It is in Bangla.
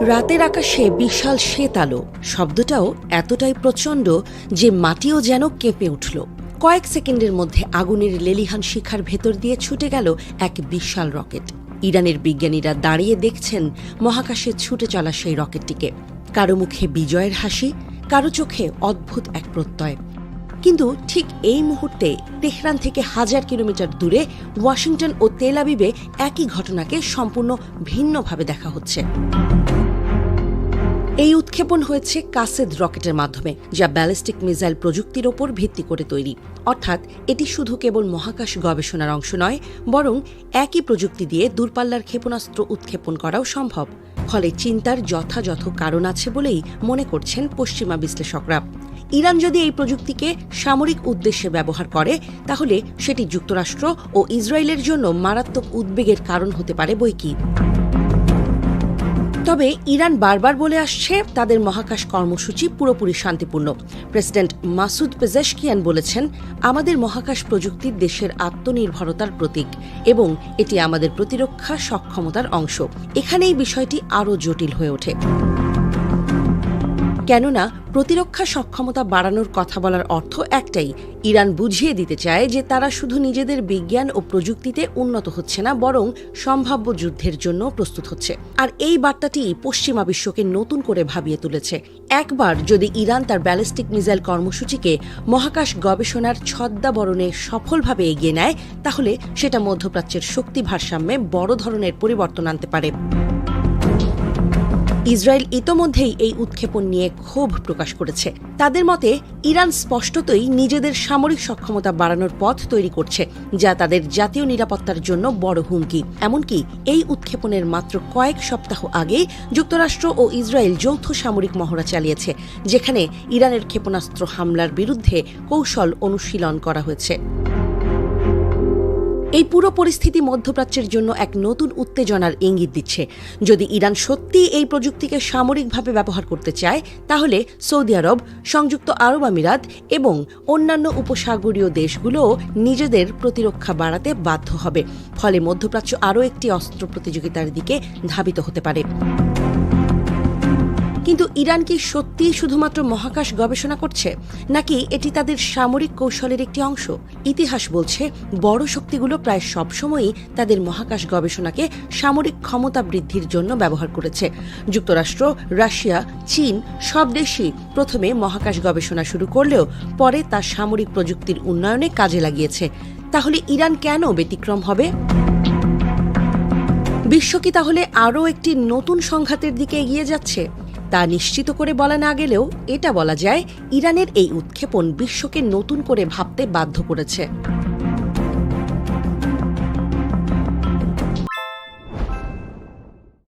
রাতের আকাশে বিশাল শ্বেত আলো। শব্দটাও এতটাই প্রচণ্ড যে মাটিও যেন কেঁপে উঠল। কয়েক সেকেন্ডের মধ্যে আগুনের লেলিহান শিখার ভেতর দিয়ে ছুটে গেল এক বিশাল রকেট। ইরানের বিজ্ঞানীরা দাঁড়িয়ে দেখছেন মহাকাশে ছুটে চলা সেই রকেটটিকে। কারও মুখে বিজয়ের হাসি, কারও চোখে অদ্ভুত এক প্রত্যয়। কিন্তু ঠিক এই মুহূর্তে তেহরান থেকে হাজার কিলোমিটার দূরে ওয়াশিংটন ও তেল আবিবে একই ঘটনাকে সম্পূর্ণ ভিন্নভাবে দেখা হচ্ছে। এই উৎক্ষেপণ হয়েছে কাসেদ রকেটের মাধ্যমে, যা ব্যালিস্টিক মিসাইল প্রযুক্তির ওপর ভিত্তি করে তৈরি। অর্থাৎ, এটি শুধু কেবল মহাকাশ গবেষণার অংশ নয়, বরং একই প্রযুক্তি দিয়ে দূরপাল্লার ক্ষেপণাস্ত্র উৎক্ষেপণ করাও সম্ভব। ফলে চিন্তার যথাযথ কারণ আছে বলেই মনে করছেন পশ্চিমা বিশ্লেষকরা। ইরান যদি এই প্রযুক্তিকে সামরিক উদ্দেশ্যে ব্যবহার করে, তাহলে সেটি যুক্তরাষ্ট্র ও ইসরায়েলের জন্য মারাত্মক উদ্বেগের কারণ হতে পারে বইকি তবে ইরান বারবার বলে আসছে তাদের মহাকাশ কর্মসূচি পুরোপুরি শান্তিপূর্ণ। প্রেসিডেন্ট মাসুদ পেজেশকিয়ান বলেছেন, আমাদের মহাকাশ প্রযুক্তি দেশের আত্মনির্ভরতার প্রতীক এবং এটি আমাদের প্রতিরক্ষা সক্ষমতার অংশ। এখানেই বিষয়টি আরও জটিল হয়ে ওঠে। কেননা প্রতিরক্ষা সক্ষমতা বাড়ানোর কথা বলার অর্থ একটাই। ইরান বুঝিয়ে দিতে চায় যে তারা শুধু নিজেদের বিজ্ঞান ও প্রযুক্তিতে উন্নত হচ্ছে না, বরং সম্ভাব্য যুদ্ধের জন্য প্রস্তুত হচ্ছে। আর এই বার্তাটি পশ্চিমা বিশ্বকে নতুন করে ভাবিয়ে তুলেছে। একবার যদি ইরান তার ব্যালিস্টিক মিসাইল কর্মসূচিকে মহাকাশ গবেষণার ছদ্মাবরণে সফলভাবে এগিয়ে নেয়, তাহলে সেটা মধ্যপ্রাচ্যের শক্তি ভারসাম্যে বড় ধরনের পরিবর্তন আনতে পারে। ইসরায়েল ইতোমধ্যেই এই উৎক্ষেপণ নিয়ে ক্ষোভ প্রকাশ করেছে। তাদের মতে, ইরান স্পষ্টতই নিজেদের সামরিক সক্ষমতা বাড়ানোর পথ তৈরি করছে, যা তাদের জাতীয় নিরাপত্তার জন্য বড় হুমকি। এমনকি এই উৎক্ষেপণের মাত্র কয়েক সপ্তাহ আগে যুক্তরাষ্ট্র ও ইসরায়েল যৌথ সামরিক মহড়া চালিয়েছে, যেখানে ইরানের ক্ষেপণাস্ত্র হামলার বিরুদ্ধে কৌশল অনুশীলন করা হয়েছে। এই পুরো পরিস্থিতি মধ্যপ্রাচ্যের জন্য এক নতুন উত্তেজনার ইঙ্গিত দিচ্ছে। যদি ইরান সত্যি এই প্রযুক্তিকে সামরিকভাবে ব্যবহার করতে চায়, তাহলে সৌদি আরব, সংযুক্ত আরব আমিরাত এবং অন্যান্য উপসাগরীয় দেশগুলোও নিজেদের প্রতিরক্ষা বাড়াতে বাধ্য হবে। ফলে মধ্যপ্রাচ্য আরও একটি অস্ত্র প্রতিযোগিতার দিকে ধাবিত হতে পারে। কিন্তু ইরান কি সত্যিই শুধুমাত্র মহাকাশ গবেষণা করছে, নাকি এটি তাদের সামরিক কৌশলের একটি অংশ? ইতিহাস বলছে, বড় শক্তিগুলো প্রায় সবসময়ই তাদের মহাকাশ গবেষণাকে সামরিক ক্ষমতা বৃদ্ধির জন্য ব্যবহার করেছে। যুক্তরাষ্ট্র, রাশিয়া, চীন সব দেশই প্রথমে মহাকাশ গবেষণা শুরু করলেও পরে তা সামরিক প্রযুক্তির উন্নয়নে কাজে লাগিয়েছে। তাহলে ইরান কেন ব্যতিক্রম হবে? বিশ্ব কি তাহলে আরও একটি নতুন সংঘাতের দিকে এগিয়ে যাচ্ছে? তা নিশ্চিত করে বলা না গেলেও এটা বলা যায়, ইরানের এই উৎক্ষেপণ বিশ্বকে নতুন করে ভাবতে বাধ্য করেছে।